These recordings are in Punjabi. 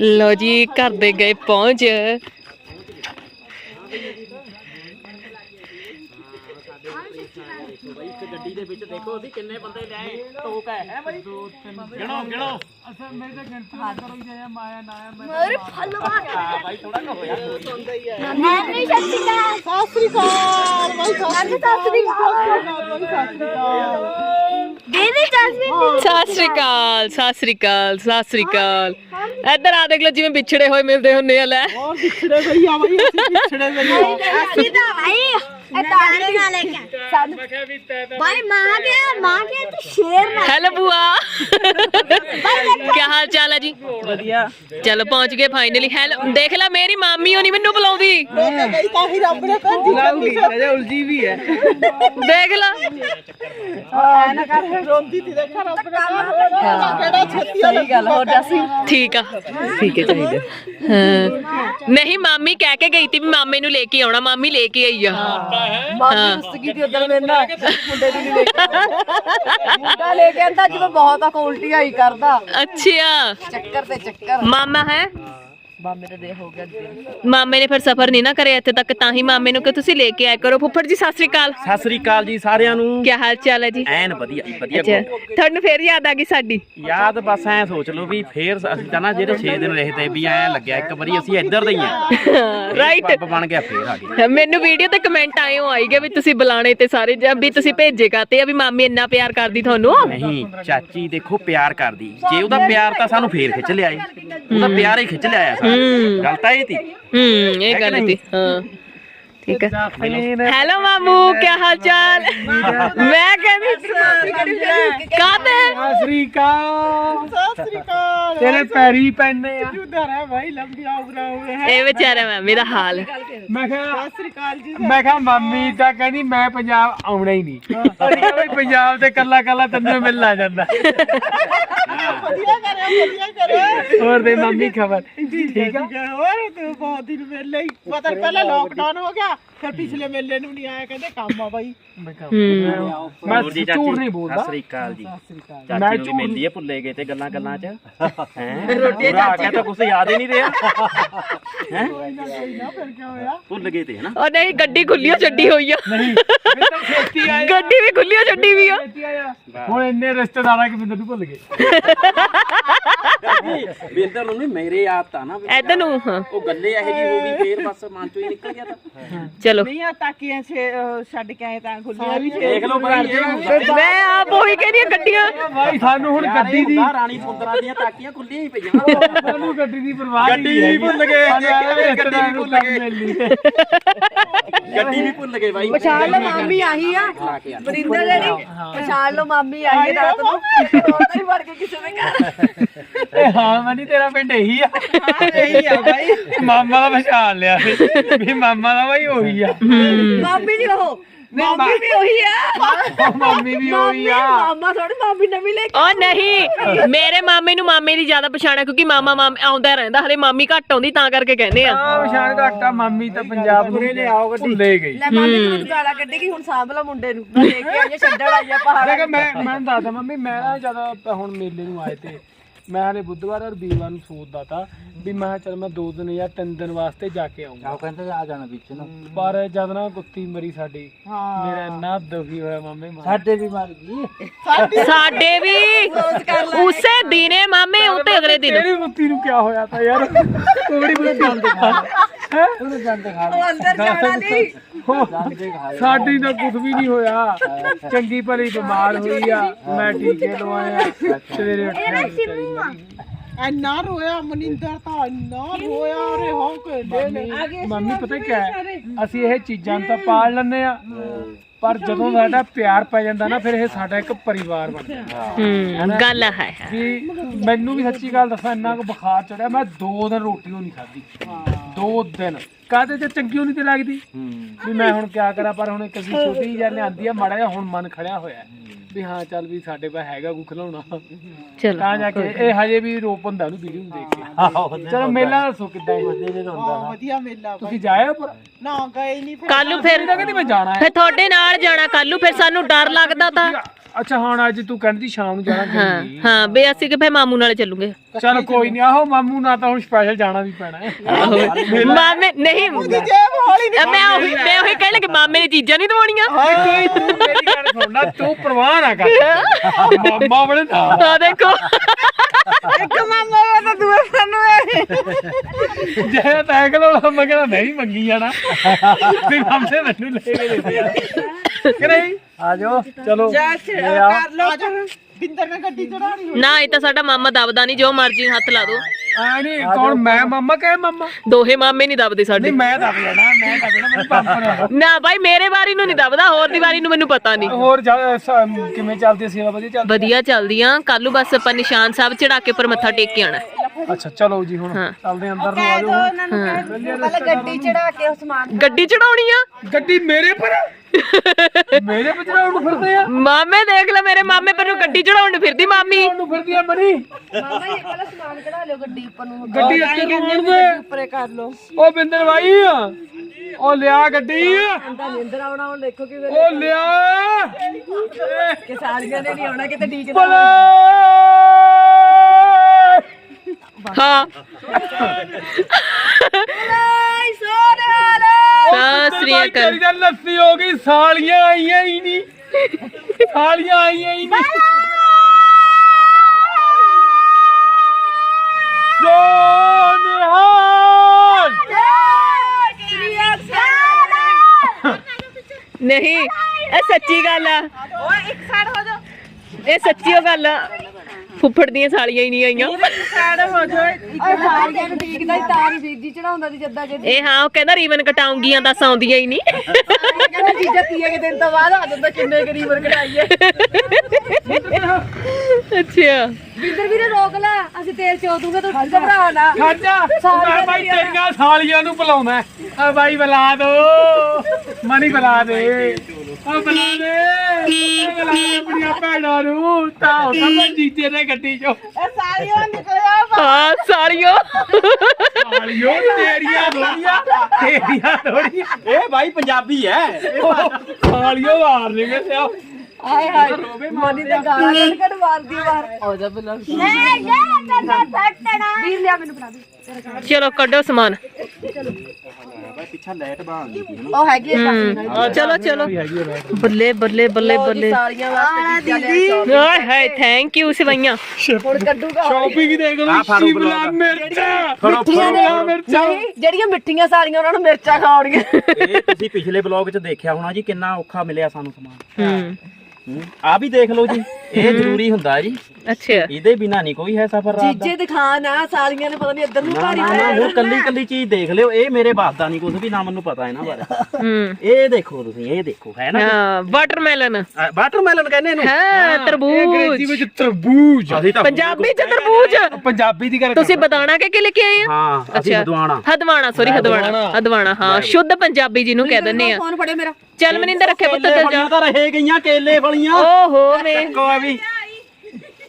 ਲੋ ਜੀ ਘਰ ਦੇ ਗਏ ਪਹੁੰਚ। ਇੱਕ ਗੱਡੀ ਦੇ ਵਿੱਚ ਦੇਖੋ ਅਸੀਂ ਕਿੰਨੇ ਬੰਦੇ ਲਿਆਏ ਟੋਕ ਹੈ ਹੈ ਬਾਈ ਗਿਣੋ ਗਿਣੋ ਮੇਰੇ ਫਲਵਾ ਹਾਂ ਬਾਈ ਥੋੜਾ ਕੁ ਹੋਇਆ ਮੈਂ ਨਹੀਂ ਸ਼ਕਤੀ ਦਾ ਸਾਸਰੀ ਕਾਲ ਬਾਈ ਸਾਸਰੀ ਕਾਲ ਦੀਦੀ ਸਾਸਰੀ ਸਤਿ ਸ੍ਰੀ ਅਕਾਲ ਸਤਿ ਸ੍ਰੀ ਅਕਾਲ ਸਤਿ ਸ੍ਰੀ ਅਕਾਲ ਇੱਧਰ ਆ ਦੇਖ ਲਓ ਜਿਵੇਂ ਵਿਛੜੇ ਹੋਏ ਮਿਲਦੇ ਹੁੰਦੇ ਆ ਲੈ ਹੋਰ ਪਿਛੜੇ ਬਈ ਆ ਬਾਈ ਅਸੀਂ ਪਿਛੜੇ ਬਈ ਸਾਸਰੀ ਦਾ ਭਾਈ ਇਹ ਤਾਰੇ ਨਾਲ ਲੈ ਕੇ ਸਾਨੂੰ ਭਾਈ ਮਾਂ ਕੇ ਮਾਂ ਕੇ ਤੇ ਸ਼ੇਰ ਨਾ ਹੈਲੋ ਬੁਆ ਕੀ ਹਾਲ ਚਾਲ ਹੈ ਜੀ? ਵਧੀਆ। ਚਲੋ ਪਹੁੰਚ ਗਏ ਫਾਈਨਲੀ ਹੈਲੋ ਦੇਖ ਲੈ ਮੇਰੀ ਮਾਮੀ ਹੋਣੀ ਮੈਨੂੰ ਬੁਲਾਉਂਦੀ। ਗਈ ਤਾਂ ਹੀ ਰੱਬ ਨੇ ਭੇਜੀ ਅਜੇ ਉਲਝੀ ਵੀ ਹੈ। ਦੇਖ ਲੈ। ਆ ਨਾ ਕਰ ਰੋਂਦੀ ਤੀ ਦੇਖਾ ਰੱਬ ਨੇ ਕਿਹੜਾ ਛੇਤੀ ਸਹੀ ਗੱਲ ਹੋ ਜਾਸੀ ਠੀਕ ਆ। ਠੀਕ ਹੈ ਚਾਹੀਦਾ। ਹਾਂ। ਨਹੀਂ ਮਾਮੀ ਕਹਿ ਕੇ ਗਈ ਤੀ ਵੀ ਮਾਮੇ ਨੂੰ ਲੈ ਕੇ ਆਉਣਾ। ਮਾਮੀ ਲੈ ਕੇ ਆਈ ਆ। ਮਾਮੀ ਦੀ ਉਦੋਂ ਮੇਰੇ ਨਾਲ। ਮੁੰਡੇ ਦੀ ਨਹੀਂ ਲੈ ਕੇ ਮੁੰਡਾ ਲੈ ਕੇ ਆਂਦਾ ਜਦੋਂ ਬਹੁਤ ਆ ਉਲਟੀ ਆਈ ਕਰਦਾ। ਅੱਛਾ। ਚੱਕਰ ਤੇ ਚੱਕਰ। ਮਾਮਾ ਹੈ? ਮਾਮੇ ਤੇ ਦੇ ਹੋ ਗਿਆ ਦਿਨ। ਮਾਮੇ ਨੇ ਫਿਰ ਸਫਰ ਨਹੀਂ ਨਾ ਕਰਿਆ ਇੱਥੇ ਤੱਕ ਤਾਂ ਹੀ ਮਾਮੇ ਨੂੰ ਕਿ ਤੁਸੀਂ ਲੈ ਕੇ ਆਇਆ ਕਰੋ। ਫੁੱਫੜ ਜੀ ਸਤਿ ਸ੍ਰੀ ਅਕਾਲ। ਸਤਿ ਸ੍ਰੀ ਅਕਾਲ ਜੀ ਸਾਰਿਆਂ ਨੂੰ। ਕੀ ਹਾਲ ਚਾਲ ਹੈ ਜੀ? ਐਨ ਵਧੀਆ ਜੀ, ਵਧੀਆ ਅੱਛਾ ਤੁਹਾਨੂੰ ਫੇਰ ਯਾਦ ਆ ਗਈ ਸਾਡੀ? ਯਾਦ ਬਸ ਐ ਸੋਚ ਲਓ ਵੀ ਫੇਰ ਅਸੀਂ ਤਾਂ ਨਾ ਜਿਹੜੇ 6 ਦਿਨ ਰਹੇ ਤੇ ਵੀ ਐ ਲੱਗਿਆ ਇੱਕ ਵਾਰੀ ਅਸੀਂ ਇੱਧਰ ਦੇ ਹੀ ਆ। ਰਾਈਟ ਪੱਬ ਬਣ ਗਿਆ ਫੇਰ ਆ ਗਏ। ਮੈਨੂੰ ਵੀਡੀਓ ਤੇ ਕਮੈਂਟ ਆਏ ਹੋ ਆਈਗੇ ਵੀ ਤੁਸੀਂ ਬੁਲਾਣੇ ਤੇ ਸਾਰੇ ਜਾਂ ਵੀ ਤੁਸੀਂ ਭੇਜੇ ਕਾਤੇ ਆ ਵੀ ਮਾਮੀ ਇੰਨਾ ਪਿਆਰ ਕਰਦੀ ਤੁਹਾਨੂੰ? ਨਹੀਂ ਚਾਚੀ ਦੇਖੋ ਪਿਆਰ ਕਰਦੀ। ਜੇ ਉਹਦਾ ਪਿਆਰ ਤਾਂ ਸਾਨੂੰ ਫੇਰ ਖਿੱਚ ਲਿਆ ਏ। ਉਹਦਾ ਪਿਆਰ ਹੀ ਖਿੱਚ ਲਿਆ ਗੱਲ ਤਾਂ ਇਹ ਤੀ ਹੂੰ ਇਹ ਗੱਲ ਸੀ ਹਾਂ ਠੀਕ ਹੈ ਹੈਲੋ ਮਾਮੂ ਕੀ ਹਾਲ ਚਾਲ ਮੈਂ ਕਹਿੰਦੀ ਕਾਤੇ ਅਫਰੀਕਾ ਸਸਰੀਕਾਲ ਤੇਰੇ ਪੈਰੀ ਪੈਣੇ ਆ। ਉਧਰ ਹੈ ਭਾਈ ਲੰਬੀਆਂ ਉਗਰਾ ਹੋਏ ਹੈ। ਇਹ ਵਿਚਾਰਾ ਮਾਮੀ ਦਾ ਹਾਲ। ਮੈਂ ਕਿਹਾ ਸਸਰੀਕਾਲ ਜੀ ਮੈਂ ਕਿਹਾ ਮੰਮੀ ਤਾਂ ਕਹਿੰਦੀ ਮੈਂ ਪੰਜਾਬ ਆਉਣਾ ਹੀ ਨਹੀਂ। ਅਸੀਂ ਕਿਹਾ ਵੀ ਪੰਜਾਬ ਤੇ ਕੱਲਾ ਕੱਲਾ ਤੈਨੂੰ ਜਾਂਦਾ। ਵਧੀਆ ਕਰਿਆ ਵਧੀਆ ਕਰਿਆ। ਹੋਰ ਦੇ ਮੰਮੀ ਖਬਰ। ਠੀਕ ਆ? ਹੋਰ ਤੂੰ ਬਹੁਤ ਦਿਨ ਮੇਲੇ ਹੀ ਪਤਾ ਪਹਿਲਾਂ ਲੋਕਡਾਊਨ ਹੋ ਗਿਆ ਫਿਰ ਪਿਛਲੇ ਮੇਲੇ ਨੂੰ ਨਹੀਂ ਆਇਆ ਕਹਿੰਦੇ ਕੰਮ ਆ ਬਾਈ। ਮੈਂ ਕਿਹਾ, ਹੂੰ। ਮੈਂ ਝੂਠ ਨਹੀਂ ਬੋਲਦਾ। ਸਤਿ ਸ੍ਰੀ ਅਕਾਲ ਜੀ। ਮੈਂ ਚਾਚੀ ਨੂੰ ਵੀ ਮਿਲਦੀ ਹੈ ਭੁੱਲੇ ਗਏ ਤੇ ਗੱਲਾਂ ਗੱਲਾਂ ਚ। ਹੈ? ਰੋਟੀ ਆ ਗਿਆ ਤਾਂ ਕੁਝ ਯਾਦ ਹੀ ਨਹੀਂ ਰਿਹਾ। ਹੈ? ਭੁੱਲ ਗਏ ਤੇ ਹਨਾ? ਉਹ ਨਹੀਂ ਗੱਡੀ ਖੁੱਲੀਓ ਛੱਡੀ ਹੋਈ ਆ। ਨਹੀਂ ਮੈਂ ਤਾਂ ਛੇਤੀ ਆਇਆ। ਗੱਡੀ ਵੀ ਖੁੱਲੀਓ ਛੱਡੀ ਵੀ ਆ। ਛੇਤੀ ਆਇਆ। ਹੁਣ ਇੰਨੇ ਰਿਸ਼ਤੇਦਾਰਾਂ ਕਿ ਮੈਨੂੰ ਭੁੱਲ ਗਏ। ਬਿੰਦਰ ਨੂੰ ਨੀ ਮੇਰੇ ਯਾਦ ਤਾਂ ਨਾ। ਵੀ ਇੱਧਰ ਨੂੰ ਹਾਂ। ਉਹ ਗੱਲੇ ਇਹੋ ਜੀ ਹੋ ਗਈ ਫੇਰ ਬਸ ਮਨ ਚੋਂ ਹੀ ਨਿਕਲ ਗਿਆ ਤਾਂ। ਚਲੋ। ਨਹੀਂ ਆ ਤਾਕੀਆਂ ਛੱਡ ਕੇ ਆਏ ਤਾਂ ਖੁੱਲੀਆਂ ਵੀ ਦੇਖ ਲਓ ਜੀ ਮੈਂ ਆਪ ਉਹੀ ਕਹਿੰਦੀ ਆ ਗੱਡੀਆਂ। ਭਾਈ ਸਾਨੂੰ ਹੁਣ ਗੱਡੀ ਦੀ ਰਾਣੀ ਸੁੰਦਰਾ ਦੀਆਂ ਤਾਕੀਆਂ ਖੁੱਲੀਆਂ ਹੀ ਪਈਆਂ। ਸਾਨੂੰ ਗੱਡੀ ਦੀ ਪਰਵਾਹ ਗੱਡੀ ਵੀ ਭੁੱਲ ਗਏ, ਗੱਡੀ ਵੀ ਭੁੱਲ ਗਏ। ਗੱਡੀ ਵੀ ਭੁੱਲ ਗਏ ਬਾਈ। ਪਛਾਣ ਲਓ ਮਾਮੀ ਆਹੀ ਆ। ਆ। ਬਰਿੰਦਰ ਜਿਹੜੀ ਪਛਾਣ ਲਓ ਮਾਮੀ ਆਈ ਹੈ ਰਾਤ ਨੂੰ ਉਹਦਾ ਹੀ ਵੜ ਕੇ ਕਿਸੇ ਦੇ ਘਰ। ਹਾਂ ਮਨੀ ਤੇਰਾ ਪਿੰਡ ਇਹੀ ਆ। ਇਹੀ ਆ ਬਾਈ। ਮਾਮਾ ਦਾ ਪਛਾਣ ਲਿਆ ਵੀ ਮਾਮਾ ਦਾ ਬਾਈ ਉਹੀ ਆ। ਮਾਮੀ ਨਹੀਂ ਉਹ ਮਾਮੀ ਵੀ ਉਹੀ ਆ। ਮਾਮੀ ਵੀ ਉਹੀ ਆ। ਮਾਮਾ ਥੋੜੀ ਮਾਮੀ ਨਵੀਂ ਲੈ ਕੇ ਉਹ ਨਹੀਂ ਮੇਰੇ ਮਾਮੇ ਨੂੰ ਮਾਮੇ ਦੀ ਜ਼ਿਆਦਾ ਪਛਾਣ ਹੈ ਕਿਉਂਕਿ ਮਾਮਾ ਮਾਮ ਆਉਂਦਾ ਰਹਿੰਦਾ ਹਲੇ ਮਾਮੀ ਘੱਟ ਆਉਂਦੀ ਤਾਂ ਕਰਕੇ ਕਹਿੰਦੇ ਆ। ਆ ਪਛਾਣ ਘਾਟਾ ਮਾਮੀ ਤਾਂ ਪੰਜਾਬ ਨੂੰ ਭੁੱਲੇ ਗਈ। ਲੈ ਮਾਮੀ ਨੂੰ ਗਾਲਾਂ ਕੱਢੇਗੀ ਹੁਣ ਸਾਂਭ ਲਾ ਮੁੰਡੇ ਨੂੰ। ਮੈਂ ਲੈ ਕੇ ਆਈ ਛੱਡਣ ਆਈ ਆ ਪਹਾੜ ਦੇਖ ਮੈਂ ਮੈਂ ਦੱਸਦਾ ਮੰਮੀ ਮੈਂ ਨਾ ਜ਼ਿਆਦਾ ਹੁਣ ਮੇਲੇ ਨੂੰ ਆਏ ਤੇ ਮੈਂ ਹਲੇ ਬੁੱਧਵਾਰ ਔਰ ਵੀਰਵਾਰ ਨੂੰ ਸੋਚਦਾ ਤਾ ਵੀ ਮੈਂ ਕਿਹਾ ਚੱਲ ਮੈਂ ਦੋ ਦਿਨ ਜਾਂ ਤਿੰਨ ਦਿਨ ਵਾਸਤੇ ਜਾ ਕੇ ਆਉਂਗਾ। ਆਹ ਕਹਿੰਦੇ ਆ ਜਾਣਾ ਵਿੱਚ ਨੂੰ। ਪਰ ਜਦ ਨਾ ਕੁੱਤੀ ਮਰੀ ਸਾਡੀ ਮੇਰਾ ਇੰਨਾ ਦੁਖੀ ਹੋਇਆ ਮੰਮੀ ਸਾਡੇ ਵੀ ਮਰ ਗਈ। ਸਾਡੇ ਵੀ ਉਸੇ ਦਿਨੇ ਮਾਮੇ ਉਤੇ ਅਗਲੇ ਦਿਨ। ਤੇਰੀ ਕੁੱਤੀ ਨੂੰ ਕੀ ਹੋਇਆ ਤਾ ਯਾਰ? ਕੋੜੀ ਬੜੀ ਜਾਂਦੇ ਖਾ ਹੈ? ਉਹ ਅੰਦਰ ਜਾਣਾ ਨਹੀਂ। ਸਾਡੀ ਤਾਂ ਕੁਝ ਵੀ ਨਹੀਂ ਹੋਇਆ। ਚੰਗੀ ਭਲੀ ਬਿਮਾਰ ਹੋਈ ਆ ਮੈਂ ਟੀਕੇ ਲਵਾਇਆ ਸਵੇਰੇ ਉੱਠਿਆ। ਇੰਨਾ ਰੋਇਆ ਮਨਿੰਦਰ ਤਾਂ ਇੰਨਾ ਰੋਇਆ ਅਰੇ ਹੋ ਕੇ ਲੈ ਲੈ ਮੰਮੀ ਪਤਾ ਕੀ ਹੈ? ਅਸੀਂ ਇਹ ਚੀਜ਼ਾਂ ਨੂੰ ਤਾਂ ਪਾਲ ਲੈਂਦੇ ਆ। ਪਰ ਜਦੋਂ ਸਾਡਾ ਪਿਆਰ ਪੈ ਜਾਂਦਾ ਨਾ ਫਿਰ ਇਹ ਸਾਡਾ ਇੱਕ ਪਰਿਵਾਰ ਬਣ ਜਾਂਦਾ। ਹੂੰ। ਗੱਲ ਹੈ ਵੀ ਮੈਨੂੰ ਵੀ ਸੱਚੀ ਗੱਲ ਦੱਸਾਂ ਇੰਨਾ ਕੁ ਬੁਖਾਰ ਚੜਿਆ ਮੈਂ ਦੋ ਦਿਨ ਰੋਟੀ ਓ ਨਹੀਂ ਖਾਧੀ। ਦੋ ਦਿਨ। ਕਾਹਦੇ ਤੇ ਚੰਗੀ ਨਹੀਂ ਤੇ ਲੱਗਦੀ? ਵੀ ਮੈਂ ਹੁਣ ਕਿਆ ਕਰਾਂ ਪਰ ਹੁਣ ਇੱਕ ਅਸੀਂ ਛੋਟੀ ਜਿਹੀ ਜਾਂ ਲਿਆਂਦੀ ਆ ਮਾੜਾ ਜਿਹਾ ਹੁਣ ਮਨ ਖੜਿਆ ਹੋਇਆ। ਹੈ। ਵੀ ਹਾਂ ਚੱਲ ਵੀ ਸਾਡੇ ਪਾ ਹੈਗਾ ਕੋ ਖਿਲਾਉਣਾ ਚਲੋ ਤਾਂ ਜਾ ਕੇ ਇਹ ਹਜੇ ਵੀ ਰੋਪ ਹੁੰਦਾ ਉਹਨੂੰ ਵੀਡੀਓ ਨੂੰ ਦੇਖ ਕੇ। ਚਲੋ ਮੇਲਾ ਦੱਸੋ ਕਿੱਦਾਂ ਹੈ। ਹਾਂ ਵਧੀਆ ਮੇਲਾ ਤੁਸੀਂ ਜਾਏ ਪਰ ਨਾ ਗਏ ਨਹੀਂ ਫਿਰ। ਕੱਲ ਨੂੰ ਫਿਰ ਤਾਂ ਕਹਿੰਦੀ ਮੈਂ ਜਾਣਾ ਹੈ। ਫਿਰ ਤੁਹਾਡੇ ਨਾਲ ਜਾਣਾ ਕੱਲ ਨੂੰ ਫਿਰ ਸਾਨੂੰ ਡਰ ਲੱਗਦਾ ਤਾਂ। ਅੱਛਾ ਹੁਣ ਅੱਜ ਤੂੰ ਕਹਿੰਦੀ ਸ਼ਾਮ ਨੂੰ ਜਾਣਾ ਹਾਂ ਹਾਂ ਬੇ ਅਸੀਂ ਕਿ ਫੇ ਮਾਮੂ ਨਾਲੇ ਚੱਲੂਗੇ। ਚਲ ਕੋਈ ਨਹੀਂ ਆਹੋ ਮਾਮੂ ਨਾ ਤਾਂ ਹੁਣ ਸਪੈਸ਼ਲ ਜਾਣਾ ਵੀ ਪੈਣਾ ਹੈ। ਮਾਮੇ ਨਹੀਂ ਜੇਬ ਨਹੀਂ ਮੈਂ ਉਹੀ ਮੈਂ ਉਹੀ ਕਹਿਣ ਲੱਗੀ ਮਾਮੇ ਨੇ ਚੀਜ਼ਾਂ ਨਹੀਂ ਦਵਾਉਣੀਆਂ। ਹਾਏ ਕੋਈ ਤੂੰ ਮੇਰੀ ਗੱਲ ਸੁਣ ਤੂੰ ਪਰਵਾਹ ਨਾ ਕਰ। ਮਾਮਾ ਬੜੇ ਨਾ ਆ ਦੇਖੋ। ਇੱਕ ਮਾਮਾ ਵਾ ਤਾਂ ਦੂਏ ਸਾਨੂੰ ਜੇ ਤੈਂ ਕੋਲ ਮੰਗਣਾ ਨਹੀਂ ਮੰਗੀ ਜਾਣਾ। ਵੀ ਮਾਮੇ ਮੈਨੂੰ ਲੈ ਕੇ ਦੇ ਕਿ ਨਹੀਂ? ਆ ਜਾਓ ਚਲੋ। ਜਾ ਕਰ ਲੋ ਬਿੰਦਰ ਨੇ ਗੱਡੀ ਚੜਾਣੀ ਨਾ ਇਹ ਤਾਂ ਸਾਡਾ ਮਾਮਾ ਦਬਦਾ ਨਹੀਂ ਜੋ ਮਰਜ਼ੀ ਹੱਥ ਲਾ ਦੋ। ਆ ਨਹੀਂ ਕੌਣ ਮੈਂ ਮਾਮਾ ਕਹੇ ਮਾਮਾ? ਦੋਹੇ ਮਾਮੇ ਨਹੀਂ ਦਬਦੇ ਸਾਡੇ। ਨਹੀਂ ਮੈਂ ਦੱਬ ਜਾਣਾ ਮੈਂ ਦੱਬ ਜਾਣਾ ਮੈਨੂੰ ਪੰਪ ਨੇ ਨਾ ਭਾਈ ਮੇਰੇ ਵਾਰੀ ਨੂੰ ਨਹੀਂ ਦਬਦਾ ਹੋਰ ਦੀ ਵਾਰੀ ਨੂੰ ਮੈਨੂੰ ਪਤਾ ਨਹੀਂ ਹੋਰ ਕਿਵੇਂ ਚੱਲਦੀ ਸੇਵਾ ਵਧੀਆ ਚੱਲਦੀ ਵਧੀਆ ਚੱਲਦੀਆਂ ਕੱਲ ਬਸ ਆਪਾਂ ਨਿਸ਼ਾਨ ਸਾਹਿਬ ਚੜਾ ਕੇ ਪਰ ਮੱਥਾ ਟੇਕ ਕੇ ਆਣਾ ਅੱਛਾ ਚਲੋ ਜੀ ਹੁਣ। ਚੱਲਦੇ ਅੰਦਰ ਨੂੰ ਆ ਜਾਓ। ਉਹਨਾਂ ਨੂੰ ਕਹਿ ਦਿਓ। ਪਹਿਲਾਂ ਗੱਡੀ ਚੜਾ ਕੇ ਉਸ ਸਮਾਨ ਗੱਡੀ ਚੜਾਉਣੀ ਆ? ਗੱਡੀ ਮੇਰੇ ਪਰ ਮੇਰੇ ਪਰ ਚੜਾਉਣ ਨੂੰ ਫਿਰਦੇ ਆ। ਮਾਮੇ ਦੇਖ ਲੈ ਮੇਰੇ ਮਾਮੇ ਪਰ ਨੂੰ ਗੱਡੀ ਚੜਾਉਣ ਨੂੰ ਫਿਰਦੀ ਮਾਮੀ। ਫਿਰਦੀ ਆ ਮਨੀ ਮਾਮਾ ਜੀ ਪਹਿਲਾਂ ਸਮਾਨ ਚੜਾ ਲਿਓ ਗੱਡੀ ਉੱਪਰ ਨੂੰ। ਗੱਡੀ ਅੱਗੇ ਨੂੰ ਮੁੜ ਦੇ ਉੱਪਰੇ ਕਰ ਲੋ ਉਹ ਬਿੰਦਰ ਭਾਈ ਉਹ ਲਿਆ ਗੱਡੀ। ਅੰਦਰ ਨਿੰਦਰ ਆਉਣਾ ਹੁਣ ਦੇਖੋ ਕਿ ਉਹ ਲਿਆ। ਕਿ ਸਾਰੀਆਂ ਨੇ ਨਹੀਂ ਆਉਣਾ ਕਿਤੇ ਡੀਕ ਬਲੇ ਹਾਂ। ਸ੍ਰੀ ਅਕਾਲ ਤੇਰੀ ਲੱਸੀ ਹੋ ਗਈ ਸਾਲੀਆਂ ਆਈਆਂ ਹੀ ਨਹੀਂ। ਸਾਲੀਆਂ ਆਈਆਂ ਹੀ ਨਹੀਂ। ਨਹੀਂ ਇਹ ਸੱਚੀ ਗੱਲ ਆ। ਓਏ ਇੱਕ ਸਾਈਡ ਹੋ ਜਾ ਇਹ ਸੱਚੀ ਗੱਲ ਆ। ਫੁੱਫੜ ਦੀਆਂ ਸਾਲੀਆਂ ਹੀ ਨਹੀਂ ਆਈਆਂ। ਸਾਰੀਆਂ ਨੂੰ ਡੀਕਦਾ ਹੀ ਤਾਰ ਵੀਰ ਜੀ ਚੜਾਉਂਦਾ ਸੀ ਜੱਦਾ ਜੇ ਇਹ ਹਾਂ ਉਹ ਕਹਿੰਦਾ ਰੀਵਨ ਕਟਾਉਂਗੀਆਂ ਦੱਸ ਆਉਂਦੀਆਂ ਹੀ ਨਹੀਂ। ਕਹਿੰਦਾ ਚੀਜ਼ਾਂ ਤੀਏ ਕੇ ਦਿਨ ਤੋਂ ਬਾਅਦ ਆ ਜਾਂਦਾ ਕਿੰਨੇ ਗਰੀਬ ਕਢਾਈਏ ਅੱਛਾ। ਬਿੰਦਰ ਵੀਰੇ ਰੋਕ ਲੈ। ਅਸੀਂ ਤੇਲ ਚੋ ਦੂੰਗੇ ਤੂੰ ਘਬਰਾ ਨਾ ਖਾਜਾ ਮੈਂ ਬਾਈ ਤੇਰੀਆਂ ਸਾਲੀਆਂ ਨੂੰ ਬੁਲਾਉਣਾ। ਆ ਬਾਈ ਬੁਲਾ ਦੋ। ਮਨੀ ਬੁਲਾ ਦੇ। ਆ ਬੁਲਾ ਦੇ। ਆ ਬੁਲਾ ਦੇ ਆਪਣੀਆਂ ਭੈਣਾਂ ਨੂੰ ਤਾਂ ਉਹ ਸਭ ਜੀਤੇ ਨੇ ਗੱਡੀ ਚੋਂ। ਇਹ ਸਾਰੀਆਂ ਨਿਕਲਿਆ ਹਾਂ ਸਾਲੀਓ ਸਾਲੀਓ ਤੇਰੀਆਂ ਥੋੜੀਆਂ ਤੇਰੀਆਂ ਥੋੜੀਆਂ। ਇਹ ਭਾਈ ਪੰਜਾਬੀ ਹੈ ਸਾਲੀਓ ਮਾਰ ਲੈਗੇ ਸਿਆ। ਹਾਏ ਹਾਏ। ਮਨੀ ਤੇ ਗਾਲਾਂ ਕੱਢ ਕੱਢ ਮਾਰਦੀ ਆ ਬਾਹਰ। ਹੋ ਜਾ ਬਿੱਲਾ ਵੀਰ ਲਿਆ ਮੈਨੂੰ ਬਣਾ ਦੇ ਚਲੋ ਕੱਢੋ ਸਮਾਨ। ਪਿੱਛਾ ਲਾਈਟ ਬਾਂਦੀ ਉਹ ਹੈਗੀ ਆ ਹਮ, ਚਲੋ ਚਲੋ। ਬੱਲੇ ਬੱਲੇ ਬੱਲੇ ਬੱਲੇ। ਸਾਲੀਆਂ ਵਾਸਤੇ ਦੀਦੀ। ਹਾਏ ਹਾਏ ਥੈਂਕ ਯੂ ਸਿਵਈਆਂ। ਹੁਣ ਕੱਢੂਗਾ ਸ਼ਾਪਿੰਗ ਦੇਖ ਲਓ ਆਹ ਫਾੜੂ ਸ਼ਿਮਲਾ ਬਲੌਗ। ਮਿਰਚਾਂ। ਮਿੱਠੀਆਂ ਨੇ ਸ਼ਿਮਲਾ ਮਿਰਚਾਂ। ਨਹੀਂ ਜਿਹੜੀਆਂ ਮਿੱਠੀਆਂ ਸਾਲੀਆਂ ਉਹਨਾਂ ਨੂੰ ਮਿਰਚਾਂ ਇਹ ਤੁਸੀਂ ਪਿਛਲੇ ਬਲੌਗ 'ਚ ਦੇਖਿਆ ਹੋਣਾ ਜੀ ਕਿੰਨਾ ਔਖਾ ਮਿਲਿਆ ਸਾਨੂੰ ਸਮਾਨ। ਆ ਵੀ ਦੇਖ ਲਓ ਜੀ ਇਹ ਜ਼ਰੂਰੀ ਹੁੰਦਾ ਜੀ। ਅੱਛਾ। ਇਹਦੇ ਬਿਨਾ ਨਹੀਂ ਕੋਈ ਹੈ ਸਫਰ ਰਾਤ ਦਾ ਚੀਜ਼ੇ ਦਿਖਾਣ ਆ ਸਾਲੀਆਂ ਨੇ ਪਤਾ ਨਹੀਂ ਇੱਧਰ ਨੂੰ ਨਾ ਭਾਰੀ ਨਾ ਨਾ ਉਹ ਕੱਲੀ ਕੱਲੀ ਚੀਜ਼ ਦੇਖ ਲਿਓ ਇਹ ਮੇਰੇ ਬਾਤ ਦਾ ਨਹੀਂ ਕੁਝ ਵੀ ਨਾ ਮੈਨੂੰ ਪਤਾ ਇਹਨਾਂ ਬਾਰੇ। ਹੂੰ। ਇਹ ਦੇਖੋ ਤੁਸੀਂ ਇਹ ਦੇਖੋ ਹੈ ਨਾ ਹਾਂ ਵਾਟਰਮੈਲਨ ਵਾਟਰਮੈਲਨ ਕਹਿੰਦੇ ਇਹਨੂੰ? ਹਾਂ ਤਰਬੂਜ। ਵਿੱਚ ਤਰਬੂਜ। ਅਸੀਂ ਤਾਂ ਪੰਜਾਬੀ ਚ ਤਰਬੂਜ। ਪੰਜਾਬੀ ਦੀ ਗੱਲ ਤੁਸੀਂ ਬਦਾਣਾ ਕੇ ਕੀ ਲਿਖਿਆ ਆ? ਹਾਂ ਅਸੀਂ ਹਦਵਾਣਾ। ਹਦਵਾਣਾ ਸੌਰੀ ਹਦਵਾਣਾ। ਹਦਵਾਣਾ। ਹਾਂ ਸ਼ੁੱਧ ਪੰਜਾਬੀ ਜਿਹਨੂੰ ਕਹਿ ਦਿੰਦੇ ਆ। ਫੋਨ ਫੜਿਓ ਮੇਰਾ। ਚੱਲ ਮਨਿੰਦਰ ਰੱਖੇ ਪੁੱਤ ਤੇ ਜਾ ਤਾਂ ਰਹੇ ਗਈਆਂ ਕੇਲੇ ਫਲੀਆਂ ਓਹੋ ਮੇ ਕੋਈ ਵੀ।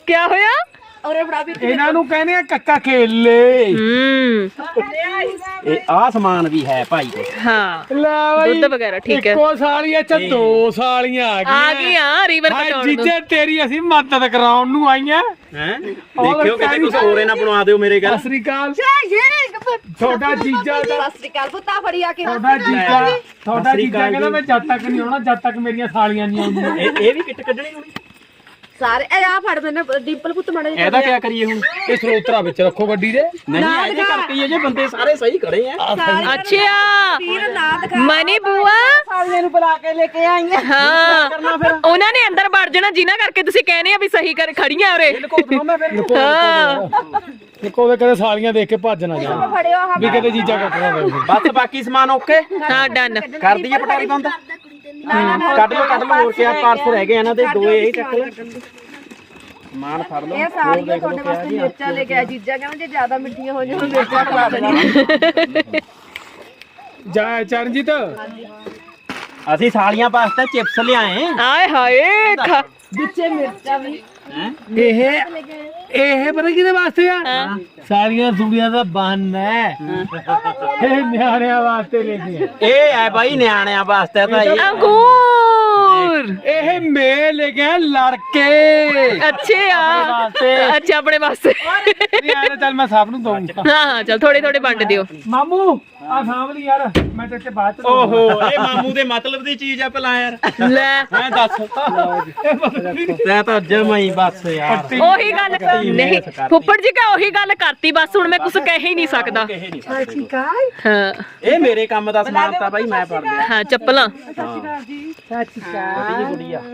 ਕੀ ਹੋਇਆ? ਔਰੇ ਵੀ ਇਹਨਾਂ ਨੂੰ ਕਹਿੰਦੇ ਆ ਕੱਕਾ ਕੇਲੇ ਹੂੰ। ਇਹ ਆ ਸਮਾਨ ਵੀ ਹੈ ਭਾਈ ਕੋਲ। ਹਾਂ। ਲੈ ਬਾਈ ਦੁੱਧ ਵਗੈਰਾ ਠੀਕ ਹੈ। ਇੱਕੋ ਸਾਲੀ ਅੱਛਾ ਦੋ ਸਾਲੀਆਂ ਆ ਗਈਆਂ? ਆ ਗਈਆਂ ਰੀਵਨ ਹਾਏ ਕਟਾਉਣ ਨੂੰ। ਜੀਜੇ ਤੇਰੀ ਅਸੀਂ ਮਦਦ ਕਰਾਉਣ ਨੂੰ ਆਈਆਂ। ਹੈ? ਦੇਖਿਓ ਕਿਤੇ ਕੁਝ ਹੋਰ ਇਹ ਨਾ ਬਣਵਾ ਦਿਓ ਮੇਰੇ ਘਰ। ਸਤਿ ਸ੍ਰੀ ਅਕਾਲ। ਤੁਹਾਡਾ ਜੀਜਾ ਦਾ ਸਤਿ ਸ੍ਰੀ ਅਕਾਲ ਪੁੱਤਾ ਫੜੀ ਆ ਕੇ ਤੁਹਾਡਾ ਜੀਜਾ ਤੁਹਾਡਾ ਸ੍ਰੀ ਜੀਜਾ ਅਕਾਲ ਕਹਿੰਦਾ ਮੈਂ ਜਦ ਤੱਕ ਨਹੀਂ ਆਉਣਾ ਜਦ ਤੱਕ ਮੇਰੀਆਂ ਸਾਲੀਆਂ ਨਹੀਂ ਆਉਂਦੀਆਂ। ਇਹ ਇਹ ਵੀ ਕਿੱਟ ਕੱਢਣੀ ਹੋਣੀ? ਸਾਰੇ ਇਹ ਆ ਫੜ ਮੈਨੇ ਡਿੰਪਲ ਪੁੱਤ ਮਾੜਾ ਇਹਦਾ ਕੀ ਕਰੀਏ ਹੁਣ? ਇਹ ਸਰੋਤਰਾ ਵਿੱਚ ਰੱਖੋ ਗੱਡੀ ਦੇ। ਨਹੀਂ ਇਹਦੇ ਕਰਕੇ ਹੀ ਜੇ ਬੰਦੇ ਸਾਰੇ ਸਹੀ ਖੜੇ ਆ। ਅੱਛਾ। ਵੀਰ ਨਾ ਦਿਖਾ। ਮਨੀ ਬੂਆ। ਸਾਲੀਆਂ ਨੂੰ ਬੁਲਾ ਕੇ ਲੈ ਕੇ ਆਈਆਂ ਹਾਂ। ਉਹਨਾਂ ਨੇ ਅੰਦਰ ਵੜ ਜਾਣਾ ਜਿਨ੍ਹਾਂ ਕਰਕੇ ਤੁਸੀਂ ਕਹਿੰਦੇ ਆ ਵੀ ਸਹੀ ਕਰ ਖੜੀਆਂ ਹਾਂ। ਨਿੱਕੋ ਦੇ ਕਦੇ ਸਾਲੀਆਂ ਦੇਖ ਕੇ ਭੱਜ ਨਾ ਆ ਵੀ ਕਦੇ ਜੀਜਾ ਕੱਟਣਾ ਬਸ ਬਾਕੀ ਸਮਾਨ ਓਕੇ। ਹਾਂ ਡਨ ਕਰ ਦਈਏ ਪਟਾਰੀ ਬੰਦ। ਕੱਢ ਲਓ ਕੱਢ ਲਓ ਹੋਰ ਕਿਆ ਪਰਸ ਰਹਿ ਗਏ ਇਹਨਾਂ ਦੇ ਦੋ ਇਹ ਚੱਕ ਲਓ। ਸਮਾਨ ਫੜ ਲਓ। ਇਹ ਸਾਰੀਆਂ ਤੁਹਾਡੇ ਵਾਸਤੇ ਮਿਰਚਾਂ ਲੈ ਕੇ ਆ ਜੀਜਾ ਕਹਿੰਦਾ ਜੇ ਜ਼ਿਆਦਾ ਮਿੱਠੀਆਂ ਹੋ ਜਾਣ ਮਿਰਚਾਂ ਖਵਾ ਦੇਣੀ ਜਾ ਚਰਨਜੀਤ। ਅਸੀਂ ਸਾਲੀਆਂ ਵਾਸਤੇ ਚਿਪਸ ਲਿਆਏ। ਆਏ ਹਾਏ ਖਾ ਵਿੱਚੇ ਮਿਰਚਾਂ ਵੀ। ਇਹ ਇਹ ਪਤਾ ਕਿਹਦੇ ਵਾਸਤੇ ਆ? ਸਾਲੀਆਂ ਸੁੜੀਆਂ ਦਾ ਬਹਾਨਾ ਹੈ। ਇਹ ਨਿਆਣਿਆਂ ਵਾਸਤੇ ਲੈ ਕੇ ਆ। ਇਹ ਹੈ ਬਾਈ ਨਿਆਣਿਆਂ ਵਾਸਤੇ ਤਾਂ ਇਹ। ਅੰਗੂਰ। ਇਹ ਮੈਂ ਲੈ ਗਿਆ ਲੜਕੇ। ਅੱਛੇ ਆ। ਅੱਛਾ ਆਪਣੇ ਵਾਸਤੇ। ਨਹੀਂ ਆਇਆ ਚੱਲ ਮੈਂ ਸਭ ਨੂੰ ਦਊਂਗਾ। ਹਾਂ ਹਾਂ ਚਲ ਥੋੜੇ ਥੋੜੇ ਵੰਡ ਦਿਓ। ਮਾਮੂ ਆ ਸਾਂਭਲੀ ਯਾਰ ਮੈਂ ਤੇ ਇੱਥੇ ਬਾਅਦ ਚ ਓਹੋ ਇਹ ਮਾਮੂ ਦੇ ਮਤਲਬ ਦੀ ਚੀਜ਼ ਆ ਭਲਾ ਯਾਰ। ਲੈ। ਮੈਂ ਦੱਸ। ਤੈਂ ਤਾਂ ਜਮਾ ਹੀ ਬਸ ਯਾਰ। ਉਹੀ ਗੱਲ ਨਹੀਂ ਫੁੱਫੜ ਜੀ ਕਾ ਉਹੀ ਗੱਲ ਕਰਤੀ ਬਸ ਹੁਣ ਮੈਂ ਕੁਝ ਕਹਿ ਹੀ ਨਹੀਂ ਸਕਦਾ। ਹਾਂ ਇਹ ਮੇਰੇ ਕੰਮ ਦਾ ਸਮਾਨ ਤਾਂ ਬਾਈ ਮੈਂ ਪੜ ਲਿਆ। ਹਾਂ ਚੱਪਲਾਂ।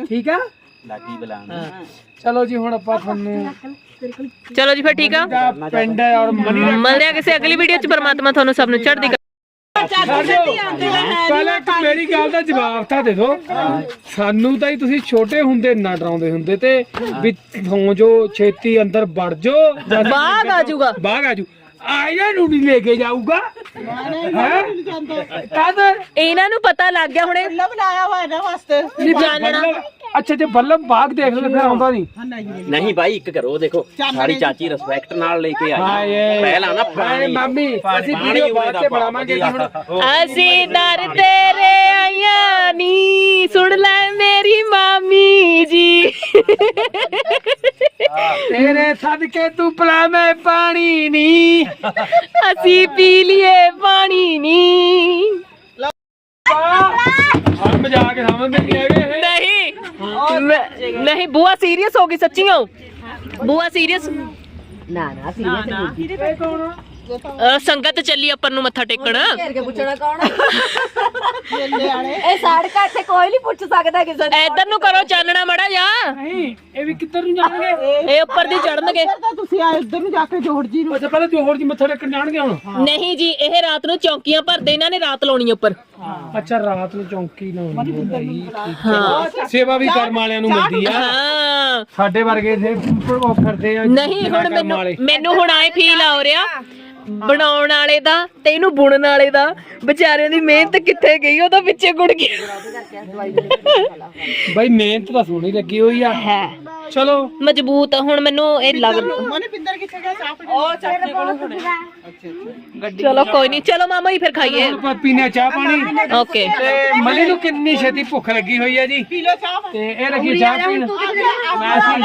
ਠੀਕ ਆ? ਲਾਗੀ ਬਲਾਨ। ਚਲੋ ਜੀ ਹੁਣ ਆਪਾਂ ਤੁਹਾਨੂੰ ਚਲੋ ਜੀ ਫਿਰ ਠੀਕ ਆ। ਦਾ ਪਿੰਡ ਹੈ ਔਰ ਮਨੀ ਮਿਲਦੇ ਆ ਕਿਸੇ ਅਗਲੀ ਵੀਡੀਓ ਚ ਪਰਮਾਤਮਾ ਤੁਹਾਨੂੰ ਸਭ ਨੂੰ ਚੜ੍ਹਦੀ ਕਲਾ ਪਹਿਲਾਂ ਇੱਕ ਮੇਰੀ ਗੱਲ ਦਾ ਜਵਾਬ ਤਾਂ ਦੇ ਦਿਓ ਸਾਨੂੰ ਤਾਂ ਹੀ ਤੁਸੀਂ ਛੋਟੇ ਹੁੰਦੇ ਨਾ ਡਰਾਉਂਦੇ ਹੁੰਦੇ ਤੇ ਵੀ ਹੋ ਜੋ ਛੇਤੀ ਅੰਦਰ ਵੜ ਜੋ। ਬਾਗ ਆ ਜਾਊਗਾ। ਬਾਗ ਆਜੂ ਆਇਆ ਨੂੰ ਨਹੀਂ ਲੈ ਕੇ ਜਾਊਗਾ। ਹੈ? ਕਦ ਇਹਨਾਂ ਨੂੰ ਪਤਾ ਲੱਗ ਗਿਆ ਹੁਣੇ। ਲੱਭ ਲਾਇਆ ਹੋਇਆ ਨਾ ਵਾਸਤੇ। ਨਹੀਂ ਅੱਛਾ ਜੇ ਬੱਲਬ ਬਾਗ ਦੇਖ ਲਓ ਫਿਰ ਆਉਂਦਾ ਨਹੀਂ। ਨਹੀਂ ਬਾਈ ਇੱਕ ਕਰੋ ਦੇਖੋ ਸਾਡੀ ਚਾਚੀ ਰਿਸਪੈਕਟ ਨਾਲ ਲੈ ਕੇ ਆਈ। ਪਹਿਲਾਂ ਨਾ ਪਾਣੀ ਮਾਮੀ ਅਸੀਂ ਵੀਡੀਓ ਬਾਅਦ ਤੇ ਬਣਾਵਾਂਗੇ ਜੀ। ਹੁਣ ਅਸੀਂ ਦਰ ਤੇਰੇ ਆਈਆਂ ਨੀ। ਸੁਣ ਲੈ ਮੇਰੀ ਮਾਮੀ ਜੀ। ਤੇਰੇ ਸਦਕੇ ਤੂੰ ਪਲਾ ਮੈਂ ਪਾਣੀ ਨਹੀਂ ਅਸੀਂ ਪੀ ਲਈਏ ਪਾਣੀ ਨੀ। ਹਰ ਮਜ਼ਾਕ ਸਮਝਦੇ ਨਹੀਂ ਹੈਗੇ। ਨਹੀਂ ਨਹੀਂ ਬੂਆ ਸੀਰੀਅਸ ਹੋ ਗਈ ਸੱਚੀਓ ਬੂਆ ਸੀਰੀਅਸ ਇਹ ਕੌਣ ਆ? ਸੰਗਤ ਚੱਲੀ ਆਪਾਂ ਨੂੰ ਮੱਥਾ ਟੇਕਣ। ਘੇਰ ਕੇ ਪੁੱਛਣਾ ਕੌਣ ਇਹ ਸਾੜਕਾ ਇੱਥੇ ਕੋਈ ਨਹੀਂ ਪੁੱਛ ਸਕਦਾ ਕਿਸੇ ਨੂੰ। ਇੱਧਰ ਨੂੰ ਕਰੋ ਚਾਨਣਾ ਮੜਾ ਜਾ ਨਹੀਂ ਇਹ ਵੀ ਕਿੱਧਰ ਨੂੰ ਜਾਣਗੇ? ਇਹ ਉੱਪਰ ਦੀ ਚੜਨਗੇ ਤਾਂ ਤੁਸੀਂ ਆ ਇੱਧਰ ਨੂੰ ਜਾ ਕੇ ਜੋੜ ਜੀ ਨੂੰ। ਅੱਛਾ ਪਹਿਲਾਂ ਜੋਹਰ ਜੀ ਮੱਥਾ ਟੇਕਣ ਜਾਣਗੇ ਹੁਣ? ਨਹੀਂ ਜੀ ਇਹ ਰਾਤ ਨੂੰ ਚੌਕੀਆਂ ਭਰਦੇ ਇਹਨਾਂ ਨੇ ਰਾਤ ਲਾਉਣੀ ਉੱਪਰ। ਅੱਛਾ ਰਾਤ ਨੂੰ ਚੌਂਕੀ ਲਾਉਣੀ ਹੈ। ਸੇਵਾ ਵੀ ਕਰਮ ਵਾਲਿਆਂ ਨੂੰ ਮਿਲਦੀ ਆ। ਹਾਂ। ਸਾਡੇ ਵਰਗੇ ਦੇ ਉਹ ਫਿਰਦੇ ਆ ਨਹੀਂ ਹੁਣ ਕਰਮ ਮੈਨੂੰ ਵਾਲੇ। ਮੈਨੂੰ ਹੁਣ ਆਏ ਫੀਲ ਆ ਰਿਹਾ। ਬਣਾਉਣ ਵਾਲੇ ਦਾ ਤੇ ਇਹਨੂੰ ਬੁਣਨ ਵਾਲੇ ਦਾ ਵਿਚਾਰਿਆਂ ਦੀ ਮਿਹਨਤ ਕਿੱਥੇ ਗਈ ਉਹ ਤਾਂ ਪਿੱਛੇ ਗੁੜ ਗਿਆ ਬਾਈ ਮਿਹਨਤ ਤਾਂ ਸੋਹਣੀ ਲੱਗੀ ਹੋਈ ਆ ਹੈ ਚਲੋ ਮਜ਼ਬੂਤ ਹੁਣ ਮੈਨੂੰ ਇਹ ਲੱਗ ਮਨੇ ਪਿੰਦਰ ਕਿੱਥੇ ਗਿਆ ਚਾਹ ਪੀ ਉਹ ਚਾਚੀ ਕੋਲ ਚਲੋ ਕੋਈ ਨਹੀਂ ਚਲੋ ਮਾਮਾ ਜੀ ਫਿਰ ਖਾਈਏ ਆਪਾਂ ਪੀਨੇ ਆ ਚਾਹ ਪਾਣੀ ਓਕੇ ਤੇ ਮਲੀ ਨੂੰ ਕਿੰਨੀ ਛੇਤੀ ਭੁੱਖ ਲੱਗੀ ਹੋਈ ਆ ਜੀ ਪੀ ਲੋ ਚਾਹ ਤੇ ਇਹ ਲੱਗੀ ਚਾਹ ਪੀਣ ਮੈਂ ਅਸੀਂ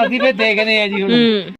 ਅਸੀਂ ਵੀ ਦੇਖਦੇ ਆ ਜੀ ਹੁਣ ਹੂੰ